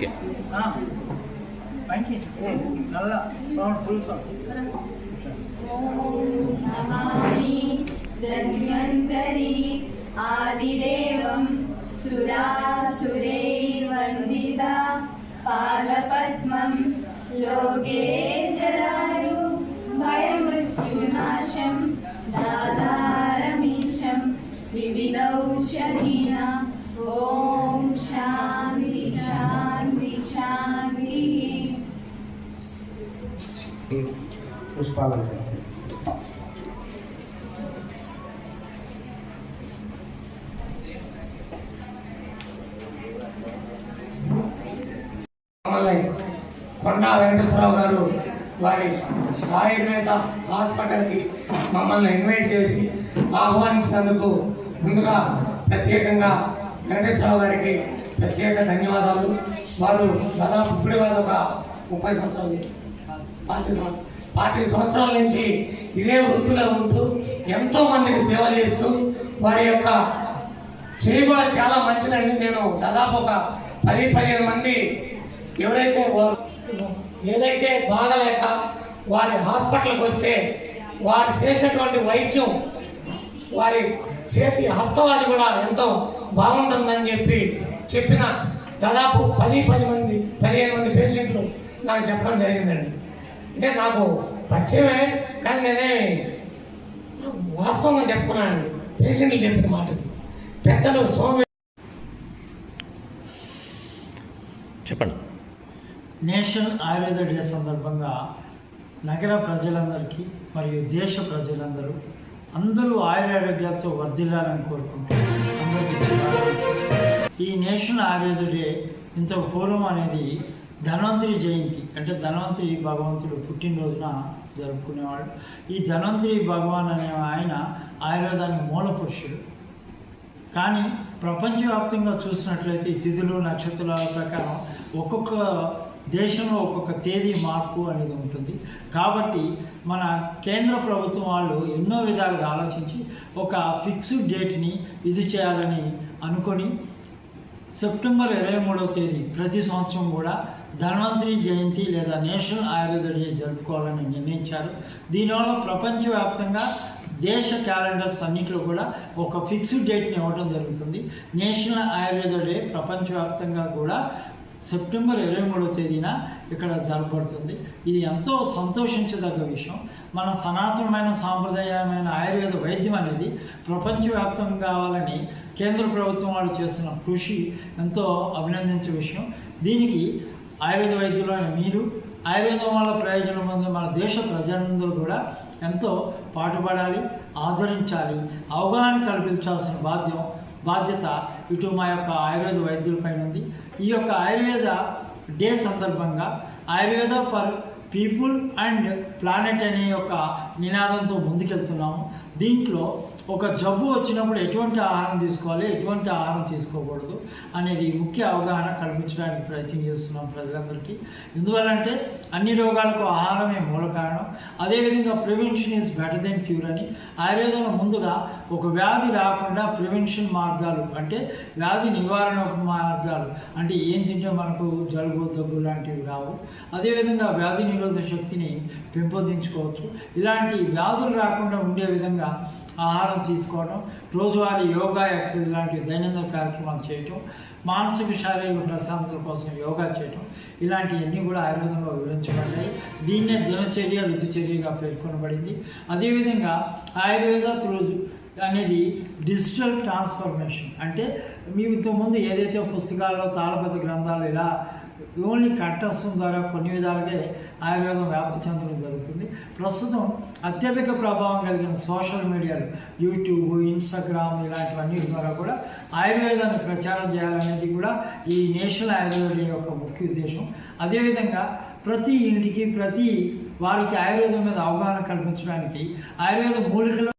Okay நல்லா sound full sound ஆதிதேவம் சுரா சுரே வந்திதா பாலபத்மம் పుష్పాలంకరణ మమ్మల్ని కొండా వెంకటేశ్వరరావు గారు వారి ఆయుర్వేద హాస్పిటల్కి మమ్మల్ని ఇన్వైట్ చేసి ఆహ్వానించినందుకు ముందుగా ప్రత్యేకంగా వెంకటేశ్వరరావు గారికి ప్రత్యేక ధన్యవాదాలు. వారు దాదాపు ఇప్పుడు వారు ఒక ముప్పై సంవత్సరాలు పాతిక సంవత్సరాలు పాతిక సంవత్సరాల నుంచి ఇదే వృత్తిలో ఉంటూ ఎంతో మందికి సేవ చేస్తూ వారి యొక్క చేయి కూడా చాలా మంచిదండి. నేను దాదాపు ఒక పది పదిహేను మంది ఎవరైతే వారు ఏదైతే బాగలేక వారి హాస్పిటల్కి వస్తే వారు చేసినటువంటి వైద్యం వారి చేతి హస్తవాది కూడా ఎంతో బాగుంటుందని చెప్పి చెప్పిన దాదాపు పది పది మంది పదిహేను మంది పేషెంట్లు నాకు చెప్పడం జరిగిందండి. అంటే నాకు పరిచయమే కానీ నేనేమి వాస్తవంగా చెప్తున్నాను పేషెంట్లు చెప్పిన మాట పెద్దలు సోమ చెప్పండి. నేషనల్ ఆయుర్వేద డే సందర్భంగా నగర ప్రజలందరికీ మరియు దేశ ప్రజలందరూ అందరూ ఆయురారోగ్యాలతో వర్ధిల్లాలని కోరుకుంటూ అందరికీ. ఈ నేషనల్ ఆయుర్వేద డే ఇంత పూర్వం అనేది ధన్వంతరి జయంతి అంటే ధన్వంతరి భగవంతుడు పుట్టినరోజున జరుపుకునేవాడు. ఈ ధన్వంతరి భగవాన్ అనే ఆయన ఆయుర్వేదానికి మూల పురుషుడు. కానీ ప్రపంచవ్యాప్తంగా చూసినట్లయితే ఈ తిథులు నక్షత్రాల ప్రకారం ఒక్కొక్క దేశంలో ఒక్కొక్క తేదీ మార్పు అనేది ఉంటుంది. కాబట్టి మన కేంద్ర ప్రభుత్వం వాళ్ళు ఎన్నో విధాలుగా ఆలోచించి ఒక ఫిక్స్డ్ డేట్ని ఇది చేయాలని అనుకొని సెప్టెంబర్ ఇరవై మూడవ తేదీ ప్రతి సంవత్సరం కూడా ధన్వంతరి జయంతి లేదా నేషనల్ ఆయుర్వేద డే జరుపుకోవాలని నిర్ణయించారు. దీనివల్ల ప్రపంచవ్యాప్తంగా దేశ క్యాలెండర్స్ అన్నింటిలో కూడా ఒక ఫిక్స్డ్ డేట్ని ఇవ్వడం జరుగుతుంది. నేషనల్ ఆయుర్వేద డే ప్రపంచవ్యాప్తంగా కూడా సెప్టెంబర్ ఇరవై మూడవ తేదీన ఇక్కడ జరపబడుతుంది. ఇది ఎంతో సంతోషించదగ్గ విషయం. మన సనాతనమైన సాంప్రదాయమైన ఆయుర్వేద వైద్యం అనేది ప్రపంచవ్యాప్తం కావాలని కేంద్ర ప్రభుత్వం వాళ్ళు చేస్తున్న కృషి ఎంతో అభినందించే విషయం. దీనికి ఆయుర్వేద వైద్యులైన మీరు ఆయుర్వేదం వల్ల ప్రయోజనం పొందే మన దేశ ప్రజలందరూ కూడా ఎంతో పాటుపడాలి ఆదరించాలి అవగాహన కల్పించాల్సిన బాధ్యం బాధ్యత ఇటు మా యొక్క ఆయుర్వేద వైద్యులపైన ఉంది. ఈ యొక్క ఆయుర్వేద డే సందర్భంగా Ayurveda for people and planet అనే యొక్క నినాదంతో ముందుకెళ్తున్నాము. దీంట్లో ఒక జబ్బు వచ్చినప్పుడు ఎటువంటి ఆహారం తీసుకోవాలి ఎటువంటి ఆహారం తీసుకోకూడదు అనేది ముఖ్య అవగాహన కల్పించడానికి ప్రయత్నం చేస్తున్నాం ప్రజలందరికీ. ఎందువల్లంటే అన్ని రోగాలకు ఆహారమే మూల కారణం. అదేవిధంగా prevention is better than cure అని ఆయుర్వేదంలో ముందుగా ఒక వ్యాధి రాకుండా ప్రివెన్షన్ మార్గాలు అంటే వ్యాధి నివారణ మార్గాలు అంటే ఏం తింటే మనకు జలుబు దగ్గు లాంటివి రావు. అదేవిధంగా వ్యాధి నిరోధక శక్తిని పెంపొందించుకోవచ్చు. ఇలాంటి వ్యాధులు రాకుండా ఉండే విధంగా ఆహారం తీసుకోవడం రోజువారీ యోగా ఎక్సర్సైజ్ లాంటి దైనందిన కార్యక్రమాలు చేయటం మానసిక శారీరక ప్రశాంతత కోసం యోగా చేయటం ఇలాంటివన్నీ కూడా ఆయుర్వేదంలో వివరించబడ్డాయి. దీన్నే దినచర్య ఋతుచర్యగా పేర్కొనబడింది. అదేవిధంగా ఆయుర్వేద త్రూ అనేది డిజిటల్ ట్రాన్స్ఫర్మేషన్. అంటే మీ ఇంతకుముందు ఏదైతే పుస్తకాల్లో తాళపత్ర గ్రంథాలు ఇలా ఓన్లీ కంఠస్థం ద్వారా కొన్ని విధాలుగా ఆయుర్వేదం వ్యాప్తి చెందడం జరుగుతుంది. ప్రస్తుతం అత్యధిక ప్రభావం కలిగిన సోషల్ మీడియాలు యూట్యూబ్ ఇన్స్టాగ్రామ్ ఇలాంటివన్నీ ద్వారా కూడా ఆయుర్వేదాన్ని ప్రచారం చేయాలనేది కూడా ఈ నేషనల్ ఆయుర్వేద డే యొక్క ముఖ్య ఉద్దేశం. అదేవిధంగా ప్రతి ఇంటికి ప్రతి వారికి ఆయుర్వేదం మీద అవగాహన కల్పించడానికి ఆయుర్వేద మూలికలు